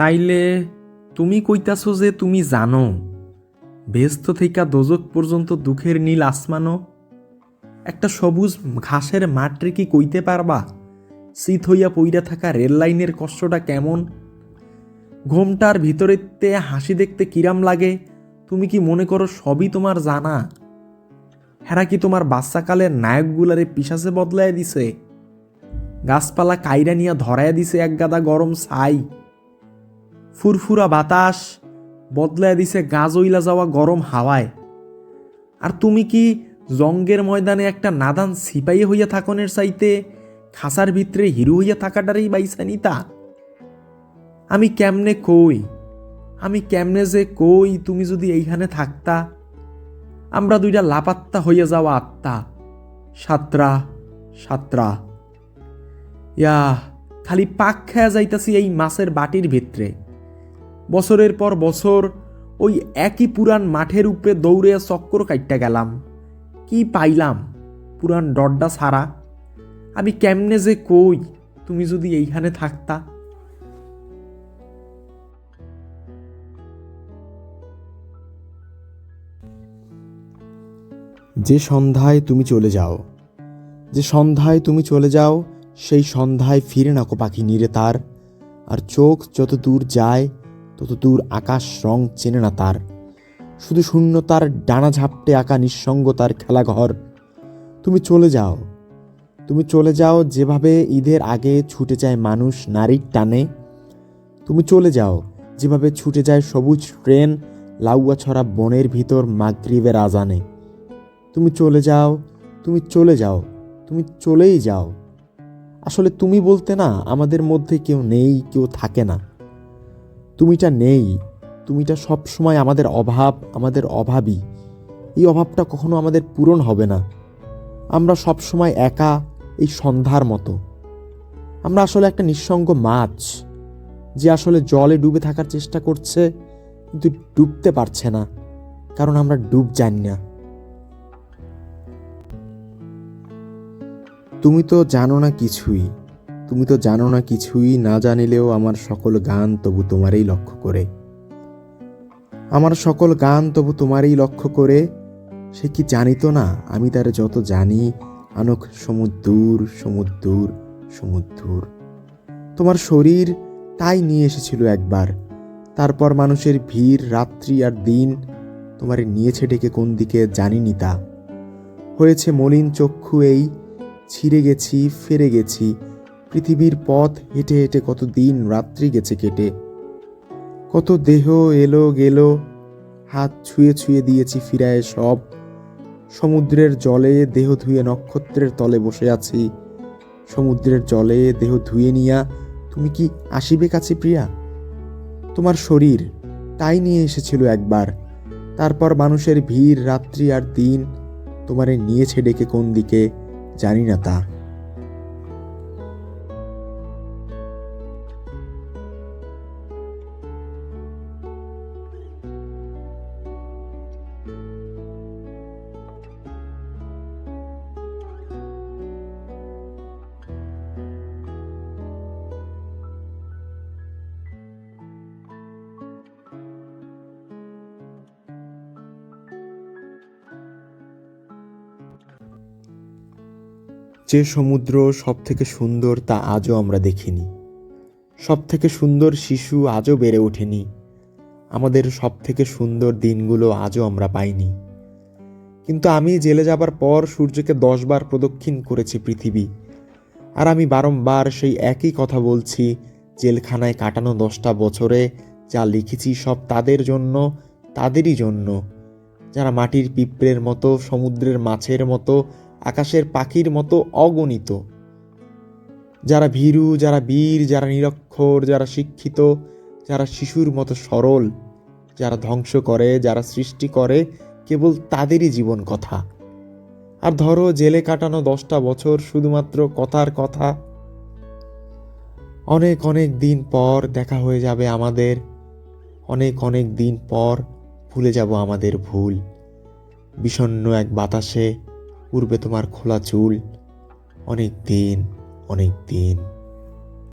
তাইলে তুমি কইতাছো যে তুমি জানো, ব্যস্ত থেকে দোজক পর্যন্ত দুঃখের নীল আসমানো একটা সবুজ ঘাসের মাঠরে কি কইতে পারবা? শীত হইয়া পইরা থাকা রেল লাইনের কষ্টটা কেমন? ঘোমটার ভিতরেতে হাসি দেখতে কিরাম লাগে, তুমি কি মনে করো সবই তোমার জানা? হেরা কি তোমার বাচ্চাকালের নায়কগুলারে পিসাসে বদলায় দিছে? গাছপালা কাইরা নিয়া ধরায় দিছে এক গাদা গরম ছাই। ফুরফুরা বাতাস, বদলায় দিছে গাছ ওইলা যাওয়া গরম হাওয়ায়। আর তুমি কি জঙ্গের ময়দানে একটা নাদান সিপাহী হইয়া থাকনের চাইতে খাসার ভিতরে হিরো হইয়া থাকাটারই বাইসা নিতা? আমি কেমনে কই? আমি কেমনে যে কই তুমি যদি এইখানে থাকতা? আমরা দুইটা লাপাত্তা হইয়া যাওয়া আত্মা। সাতরা সাতরা। ইয়া খালি পাক খেয়া যাইতাছি এই মাছের বাটির ভিতরে। বছরের পর বছর ওই একই পুরান মাঠের উপরে দৌড়ে চক্কর কাটতে গেলাম। কি পাইলাম পুরান ডড্ডা ছাড়া আমি কেমনে যে কই, তুমি যদি এইখানে থাকতা? যে সন্ধ্যায় তুমি চলে যাও, যে সন্ধ্যায় তুমি চলে যাও, সেই সন্ধ্যায় ফিরে নাকো পাখি নিরে তার, আর চোখ যত দূর যায় তত দূর আকাশ রং চেনে না তার। শুধু শূন্যতার ডানা ঝাপটে আঁকা নিঃসঙ্গতার খেলাঘর। তুমি চলে যাও। তুমি চলে যাও যেভাবে ঈদের আগে ছুটে যায় মানুষ নারীর টানে। তুমি চলে যাও যেভাবে ছুটে যায় সবুজ ট্রেন লাউয়া ছড়া বনের ভিতর মাগরিবের আজানে। তুমি চলে যাও, তুমি চলে যাও, তুমি চলেই যাও। আসলে তুমি বলতে না, আমাদের মধ্যে কেউ নেই, কেউ থাকে না। তুমিটা নেই, তুমিটা সব সময় আমাদের অভাব, আমাদের অভাবই। এই অভাবটা কখনো আমাদের পূরণ হবে না। আমরা সব সময় একা এই সন্ধ্যার মতো। আমরা আসলে একটা নিঃসঙ্গ মাছ, যে আসলে জলে ডুবে থাকার চেষ্টা করছে, কিন্তু ডুবতে পারছে না, কারণ আমরা ডুব জানি না। তুমি তো জানো না কিছুই। তুমি তো জানো না, কিছুই না জানিলেও আমার সকল গান তবু তোমারই লক্ষ্য করে। আমার সকল গান তবু তোমারই লক্ষ্য করে। সে কি জানিত না, আমি তার যত জানি, আনক সমুদ্দূর সমুদ্দূর সমুদ্দূর। তোমার শরীর তাই নিয়ে এসেছিল একবার। তারপর মানুষের ভিড়, রাত্রি আর দিন তোমারে নিয়েছে ডেকে কোন দিকে জানিনি তা। হয়েছে মলিন চক্ষু এই, ছিঁড়ে গেছি, ফিরে গেছি পৃথিবীর পথ হেঁটে হেঁটে কত দিন রাত্রি গেছে কেটে। কত দেহ এলো গেল, হাত ছুঁয়ে ছুঁয়ে দিয়েছি ফিরায় সব। সমুদ্রের জলে দেহ ধুয়ে নক্ষত্রের তলে বসে আছি। সমুদ্রের জলে দেহ ধুয়ে নিয়া তুমি কি আসিবে কাছে প্রিয়া? তোমার শরীর তাই নিয়ে এসেছিল একবার। তারপর মানুষের ভিড়, রাত্রি আর দিন তোমারে নিয়েছে ডেকে কোন দিকে জানি না তা। যে সমুদ্র সব থেকে সুন্দর তা আজও আমরা দেখিনি। সব থেকে সুন্দর শিশু আজও বেড়ে ওঠেনি। আমাদের সব থেকে সুন্দর দিনগুলো আজও আমরা পাইনি। কিন্তু আমি জেলে যাবার পর সূর্যকে দশবার প্রদক্ষিণ করেছি পৃথিবী। আর আমি বারংবার সেই একই কথা বলছি, জেলখানায় কাটানো দশটা বছরে যা লিখেছি সব তাদের জন্য, তাদেরই জন্য। যারা মাটির পিঁপড়ের মতো, সমুদ্রের মাছের মতো আকাশের পাখির মতো অগণিত। যারা ভীরু, যারা বীর, যারা নিরক্ষর, যারা শিক্ষিত, যারা শিশুর মতো সরল, যারা ধ্বংস করে, যারা সৃষ্টি করে, কেবল তাদেরই জীবন কথা। আর ধরো, জেলে কাটানো দশটা বছর শুধুমাত্র কথার কথা। অনেক অনেক দিন পর দেখা হয়ে যাবে আমাদের। অনেক অনেক দিন পর ভুলে যাব আমাদের ভুল। বিষণ্ণ এক বাতাসে উড়বে তোমার খোলা চুল। অনেক দিন অনেক দিন।